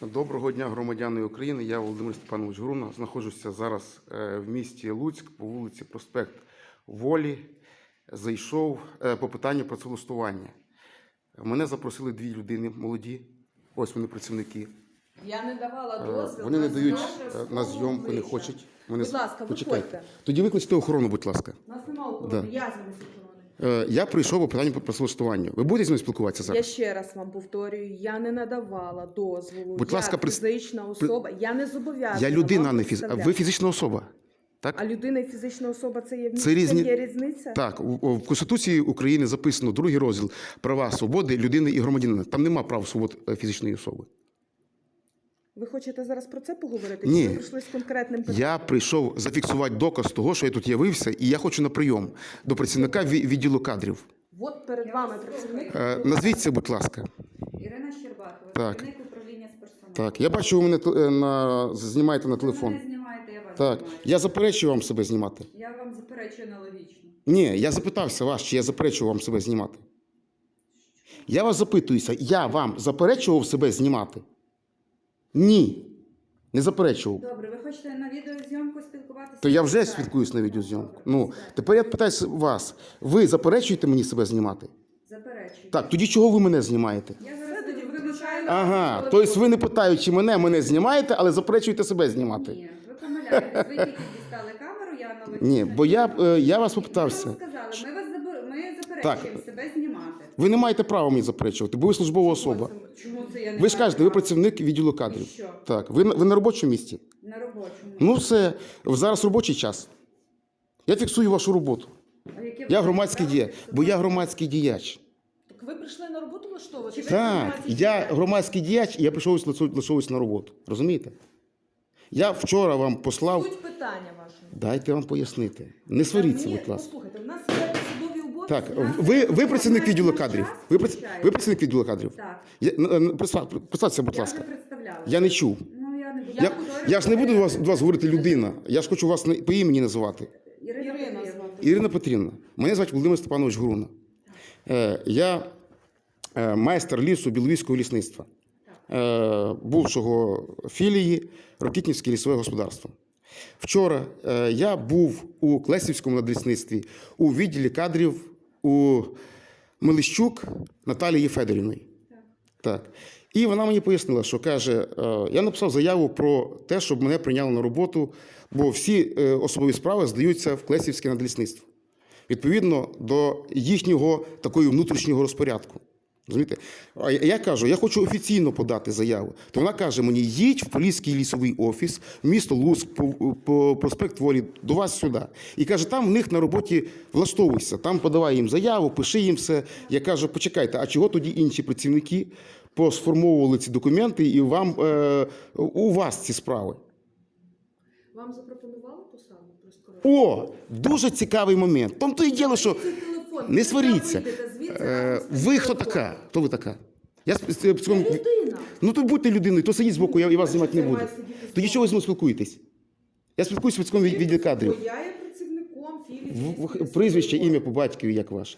Доброго дня, громадяни України. Я Володимир Степанович Груна. Знаходжуся зараз е, в місті Луцьк по вулиці Проспект Волі. Зайшов е, по питанню працевлаштування. Мене запросили дві людини молоді. Ось вони працівники. Я не давала Е, дозвіл. Вони не дають на зйомку, не хочуть. Вони Будь ласка, почекайте. виходьте. Тоді викличте охорону, будь ласка. У нас немає охорони, Да. я. Е, Я прийшов по питанню працевлаштування. Ви будете з мною спілкуватися зараз? Я ще раз вам повторюю, я не надавала дозволу. Будь як ласка, фізична особа. Я не зобов'язана. Я людина, а не фіз... ви фізична особа. Так? А людина і фізична особа це є Це різні- є різниця? Так, в Конституції України записано другий розділ права свободи людини і громадянина. Там нема прав свобод е, фізичної особи. Ви хочете зараз про це поговорити? Ні. Чи ви прийшли з конкретним питанням? Я прийшов зафіксувати доказ того, що я тут явився, і я хочу на прийом до працівника ві- відділу кадрів. От перед вами працівник. Е, Назвіться, будь ласка. Ірина Щербакова, Так. керівник управління з персоналу. Так, я бачу, ви мене е, на... знімаєте на Ви телефон. мене знімаєте, я вас Так, знімаю. я заперечую вам себе знімати. Я вам заперечую аналогічно. Ні, я запитався вас, чи я заперечував вам себе знімати. Я вас запитуюся, я вам заперечував себе знімати? Ні. Не заперечував. Добре, ви хочете на відеозйомку спілкуватися? То я вже Так. свідкуюсь на відеозйомку. Ну, тепер я питаюся вас. Ви заперечуєте мені себе знімати? Заперечую. Так, тоді чого ви мене знімаєте? Я зараз тоді виключаю. Ага, тобто ви не питаючи мене, мене знімаєте, але заперечуєте себе знімати. Ні, ви помиляєтесь. Ви тільки дістали камеру, я аналогічно. Ні, бо я, е, я вас Ми попитався. вам сказали, ми вас забор... ми заперечуємо себе знімати. Ви не маєте права мені заперечувати, бо ви службова особа. Чому я не Ви ж кажете, ви працівник відділу І кадрів. що? Так, ви, на- ви на робочому місці. На робочому. Ну все, зараз робочий час. Я фіксую вашу роботу. А яке Я громадський право діяч, бо я громадський діяч. Так ви прийшли на роботу влаштовувати? Так, я громадський діяч, і я прийшов влаштовуватися на роботу. Розумієте? Я вчора вам послав. Суть питання вашого. Дайте вам пояснити. Не сваріться, Мені- будь ласка. Послухайте, в нас є. Так, ви, ви працівник відділу кадрів. Ви, прац- ви працівник відділу кадрів. Так. Я, н- н- представ- представтеся, будь Я ласка. представляла. Я не чув. Ну, я не буду. Я, я ж не буду до вас, до вас говорити людина. Я ж хочу вас на- по імені називати. Ірина, Ірина Петрівна. звати. Ірина Петрівна, мене звати Володимир Степанович Груна. Е, я е, майстер лісу Біловійського лісництва, е, бувшого філії Рокітнівське лісове господарство. Вчора е, я був у Клесівському надлісництві у відділі кадрів у Мелищук Наталії Федорівної. Так. І вона мені пояснила, що каже: е, я написав заяву про те, щоб мене прийняли на роботу, бо всі е, особові справи здаються в Клесівське надлісництво. Відповідно до їхнього такої внутрішнього розпорядку. Розумієте? А я- кажу, я хочу офіційно подати заяву. То вона каже мені: їдь в Поліський лісовий офіс, місто Луцьк, по, по проспект Волі, до вас сюди. І каже, там в них на роботі влаштовуйся, там подавай їм заяву, пиши їм все. Я кажу, почекайте, а чого тоді інші працівники посформовували ці документи і вам е, у вас ці справи? Вам запропонували посаду? О, дуже цікавий момент. Там то і діло, що Це не сваріться. Е, з ви хто така? Хто ви така? Я з- з- з- Людина. Ну то будьте людиною, то сидіть збоку, я і вас знімати не буду. Тоді чого ви мною спілкуєтесь? Я спілкуюся цьому від- кадрів. Я є працівником філії. Прізвище, ім'я по батькові, як ваше.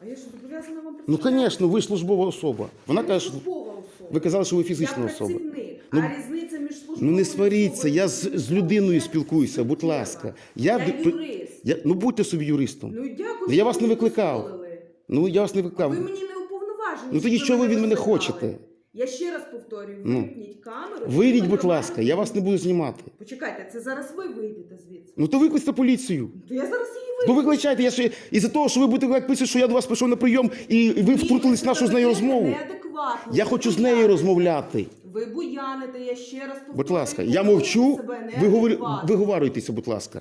А я ж зобов'язана вам Ну, звісно, ви ж службова особа. Вона Я каже, що службова особа. ви казали, що ви фізична я особа. працівник, Ну, а різниця між службовою Ну не сваріться, я з, з людиною спілкуюся, будь ласка. Я, п- юрист. Я, ну будьте собі юристом. Ну і дякую. Я що вас ви не викликав. дозволили. Ну я вас не викликав. Ви мені не уповноважені. Ну, тоді що ви від мене викликали. хочете? Я ще раз повторюю, Ну, вимкніть камеру. Вийдіть, будь ласка, я вас не буду знімати. Почекайте, це зараз ви вийдете звідси. Ну то викличте поліцію. То я зараз її Ну викличайте, я ще із-за того, що ви будете як писати, що я до вас прийшов на прийом, і ви втрутились в нашу з нею розмову. Неадекватно. Я хочу з нею розмовляти. Ви буяните, я ще раз повторюю. Будь ласка, я мовчу, ви неадекватно. виговарюйтеся, будь ласка.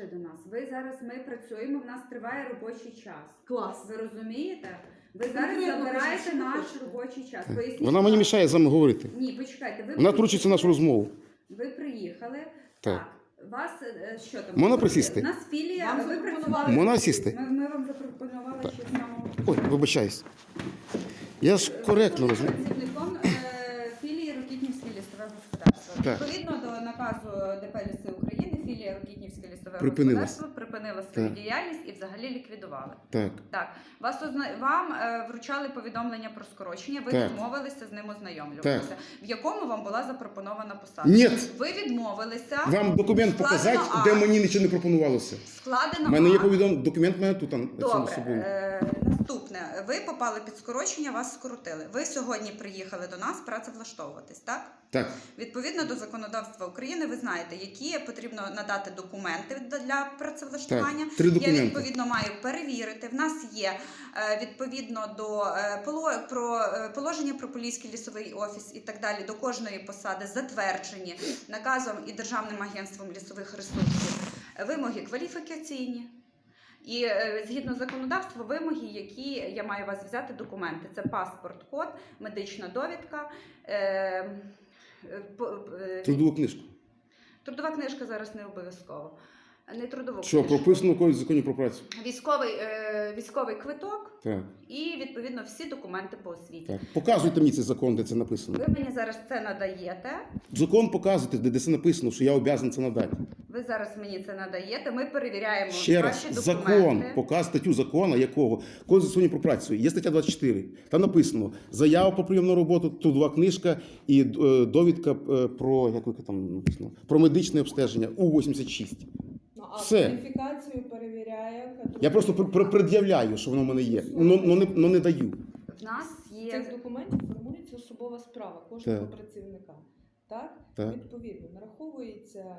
Прийшли до нас. Ви зараз ми працюємо. В нас триває робочий час. Клас. Ви розумієте? Ви зараз забираєте наш робочий час. Поясніть, Вона мені мішає з вами говорити. Ні, почекайте. Ви Вона втручиться в нашу розмову. Ви приїхали. Так. Вас е, що там? Можна присісти? У нас філія. Вам ви запропонували- працювали. Можна сісти? Ми, ми вам запропонували ще з самого. Ой, вибачаюсь. Я ж коректно Ви розумію. працівником е, філії Рокітнівське лісове господарство. Так. Відповідно до свою Так. діяльність і взагалі ліквідували. Так. Так, вас озна... вам е, вручали повідомлення про скорочення. Ви Так. відмовилися з ним ознайомлюватися, в якому вам була запропонована посада. Ні. Ви відмовилися. Вам документ показати, акт. де мені нічого не пропонувалося. Складено У мене є акт. повідомлення, документ мене тут там Добре, собою. е, наступне. Ви попали під скорочення, вас скоротили. Ви сьогодні приїхали до нас працевлаштовуватись, так? Так. Відповідно до законодавства України, ви знаєте, які потрібно надати документи для працевлаштування. Так, три Я відповідно маю перевірити. В нас є е, відповідно до е, про е, положення про Поліський лісовий офіс і так далі до кожної посади затверджені наказом і Державним агентством лісових ресурсів вимоги кваліфікаційні. І згідно законодавства, вимоги, які я маю вас взяти документи: це паспорт, код, медична довідка. Е, е, Трудову книжку. Трудова книжка зараз не обов'язково. Не трудову Що, книжку. прописано в когось в законі про працю? Військовий, е, військовий квиток Так, і відповідно всі документи по освіті. так. Показуйте мені цей закон, де це написано. Ви мені зараз це надаєте. Закон показуйте, де, де це написано, що я обов'язаний це надати. Ви зараз мені це надаєте. Ми перевіряємо Ще раз, ваші закон, документи. показ статтю закону, якого Кодексу законі про працю. Є стаття 24. Там написано заява про прийом на роботу, трудова книжка і е, довідка е, про як ви там написано про медичне обстеження у 86. А Все. кваліфікацію перевіряє кадровий Я просто пр- пр- пред'являю, що воно в мене є. Ну, ну, не, ну не даю. В нас є цих документів формується особова справа кожного Так. працівника. Так? Так. Відповідно, нараховується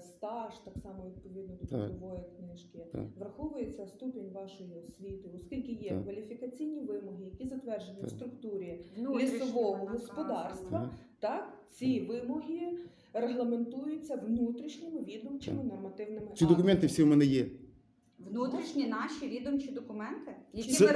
стаж, так само відповідно до трудової книжки. Так. Враховується ступінь вашої освіти, оскільки є Так. кваліфікаційні вимоги, які затверджені в структурі лісового господарства. Ага. Так, ці вимоги регламентуються внутрішніми відомчими Так. нормативними Ці документи всі в мене є. Внутрішні наші відомчі документи, які Це-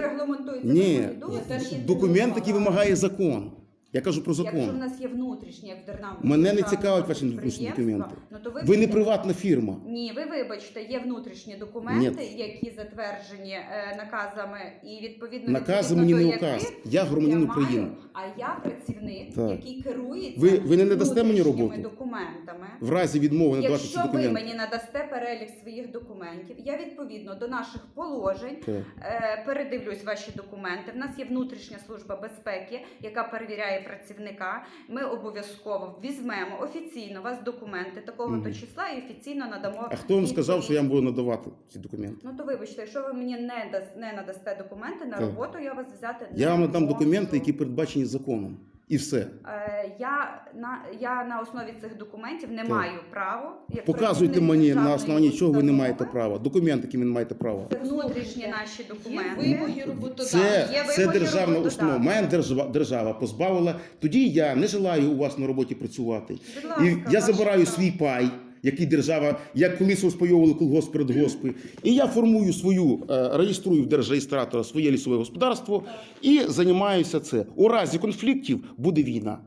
Ні. Я теж Є. Документ, який вимагає закон. Я кажу про Якщо в нас є внутрішні, як в державному Мене не цікавить ваші внутрішні документи. Ну, то Ви не приватна фірма. Ні, ви вибачте, є внутрішні документи, які затверджені е, наказами, і відповідно Накази мені не указ. Я громадянин я України. Маю, а я працівник, Так. який керується Ви- ви не надасте мені роботу? документами. В разі відмови надавати ці Якщо ви мені надасте перелік своїх документів, я відповідно до наших положень Так. е, передивлюсь ваші документи. В нас є внутрішня служба безпеки, яка перевіряє працівника. Ми обов'язково візьмемо офіційно у вас документи такого то числа і офіційно надамо. А хто вам сказав, що я вам буду надавати ці документи? Ну то вибачте, якщо ви мені не дас не надасте документи на Так. роботу, я вас взяти Я не вам надам можу. документи, які передбачені законом. І все. Е, я на я на основі цих документів не Так. маю права. як Показуйте мені на основі чого ви не маєте права. Документи, які ви не маєте права. Це внутрішні наші Є документи. вимоги роботодавця. Це, Є це державна установа. Мене держава, держава позбавила. Тоді я не желаю у вас на роботі працювати. Будь ласка, І я забираю свій пай, який держава, як колись розпайовували колгосп перед госпи. І я формую свою, е, реєструю в держреєстратора своє лісове господарство і займаюся це. У разі конфліктів буде війна.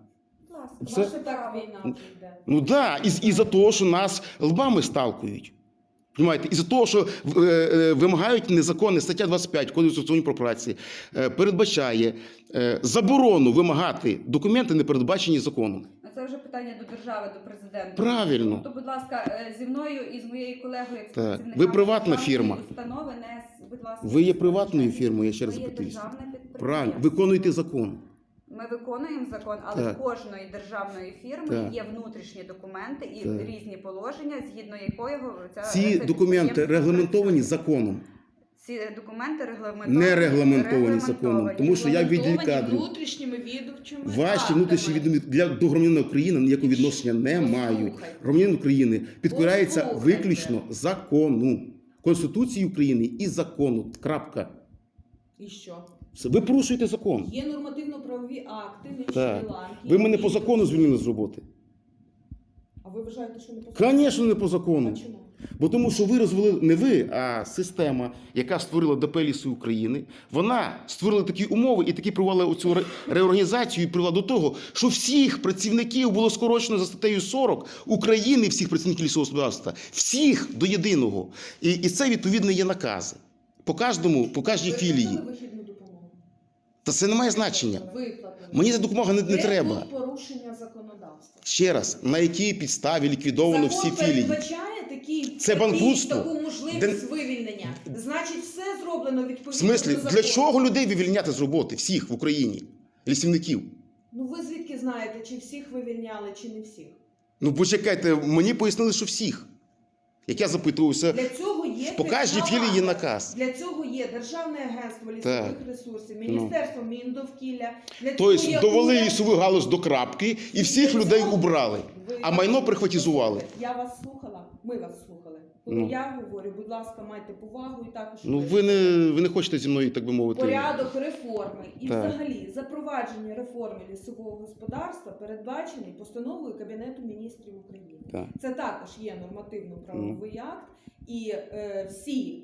Це- Ваше так війна. Ну да, і, і за того, що нас лбами сталкують. Понимаєте? І за того, що е, е, вимагають незаконне стаття 25 Кодексу законів про праці, е, передбачає е, заборону вимагати документи, не передбачені законом. Це вже питання до держави, до президента. Правильно. То, будь ласка, е, зі мною і з моєю колегою, як Так. Ви приватна фірма. Установи не будь ласка. Ви є приватною фірмою, я ще раз є державне підприємство. Правильно, виконуйте закон. Ми виконуємо закон, але Так. в кожної державної фірми Так. є внутрішні документи і Так. різні положення, згідно якого ця Ці документи регламентовані працює. законом, Ці документи регламентовані. не регламентовані законом. Тому що я Регламентовані кадрів. внутрішніми відомчими Ваші внутрішні відомі для до громадянина України ніякого відношення не мають. Громадянин України підкоряється Послухайте. виключно закону, Конституції України і закону. Крапка. І що? Все. Ви порушуєте закон. Є нормативно-правові акти, не. Шрі-Ланки. Ви мене по закону звільнили з роботи. А ви вважаєте, що не по закону? Звісно, не по закону. А чому? Бо тому, що ви розвели не ви, а система, яка створила ДП «Ліси України. Вона створила такі умови і таки провела оцю ре- реорганізацію і привела до того, що всіх працівників було скорочено за статтею 40 України, всіх працівників лісового господарства, всіх до єдиного. І, і це відповідно є накази. По кожному, по кожній філії. Та це не має значення. Мені ця допомога не, не треба. порушення законодавства? Ще раз, на якій підставі ліквідовано всі філії? Передбачає такі Це банкрутство. таку можливість вивільнення. Значить, все зроблено відповідно. В смислі, до для чого людей вивільняти з роботи? Всіх в Україні, лісівників. Ну ви звідки знаєте, чи всіх вивільняли, чи не всіх? Ну почекайте, мені пояснили, що всіх. Як я запитувався, Для цього є кожній філії є наказ. Для цього є Державне агентство лісових Так. ресурсів, Ну. Міністерство Міндовкілля. Для Тобто є довели уряд. лісову галузь до крапки і всіх людей убрали, Ви- а майно прихватизували. Я вас слухала, ми вас слухали. Коли Ну. я говорю, будь ласка, майте повагу і також Ну ви не, ви не хочете зі мною, так би мовити. порядок реформи і Так. взагалі запровадження реформи лісового господарства передбачений постановою Кабінету міністрів України. Так. Це також є нормативно-правовий акт, і е, всі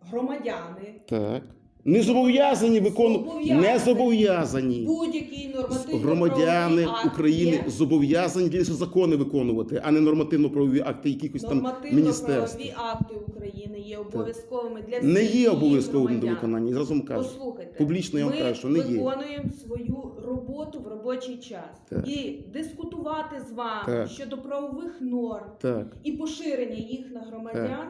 громадяни Так. Не зобов'язані виконувати. Не зобов'язані. будь-який нормативно Громадяни України зобов'язані тільки закони виконувати, а не нормативно-правові акти якихось там міністерств. Нормативно-правові акти України є обов'язковими для всіх Не є обов'язковим до виконання. Я разом кажу. Послухайте, Публічно я вам ми кажу, що не є. виконуємо свою роботу в робочий час Так. і дискутувати з вами Так. щодо правових норм Так. і поширення їх на громадян.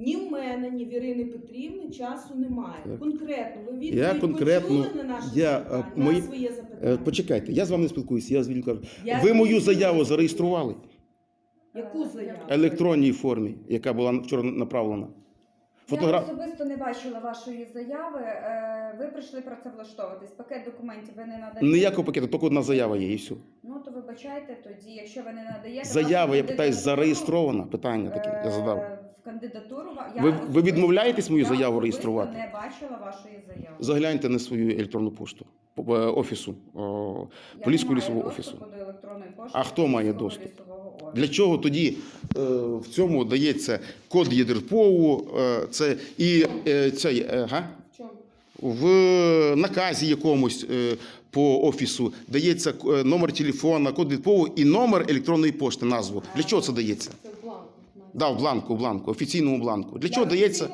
Ні в мене, ні в Ірини Петрівни часу немає. Так. Конкретно, ви відповідь Я конкретно- почули на наше я, запитання, е, мої- на своє Е, запитання. Почекайте, я з вами не спілкуюся. Я звільно кажу. Я Ви мою заяву зареєстрували Яку заяву? в електронній формі, яка була вчора направлена. Фотограф... Я особисто не бачила вашої заяви. Е, Ви прийшли працевлаштовуватись. Пакет документів ви не надаєте. Ніякого пакету, тільки одна заява є, і все. Ну то вибачайте тоді, якщо ви не надаєте Заява, я питаю, зареєстрована. Питання таке, я задав. Е, кандидатуру ва- я Ви- особисто- ви відмовляєтесь мою я заяву особисто реєструвати? Не бачила вашої заяви. Загляньте на свою електронну пошту по- е, офісу, Я Поліського не маю лісового доступу офісу. до електронної пошти А хто має Поліського доступ? лісового офісу. Для чого тоді е, в цьому дається код ЄДРПОУ, е, це і е, цей, е, га? В чому? в наказі якомусь е, по офісу дається е, номер телефона, код ЄДРПОУ і номер електронної пошти, назву. Для чого це дається? Це. Да, в бланку, в бланку, офіційному бланку. Для чого дається?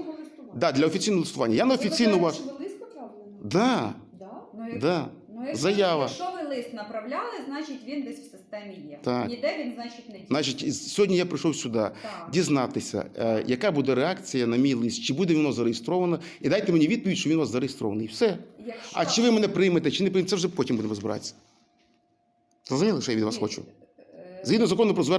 Да, для офіційного листування. Я на Ви офіційну ваш. ви лист направлено? Да, Да? Ну, як- да. Ну, якщо, Заява. Якщо ви лист направляли, значить він десь в системі є. Так. Ніде він, значить, не діє. Значить, із- сьогодні я прийшов сюди Так. дізнатися, е, яка буде реакція на мій лист, чи буде воно зареєстровано, і дайте мені відповідь, що він у вас зареєстрований. Все. Якщо... А чи ви мене приймете, чи не приймете, це вже потім будемо розбиратися. Зрозуміли, що я від вас хочу? Е, Згідно закону про звернення.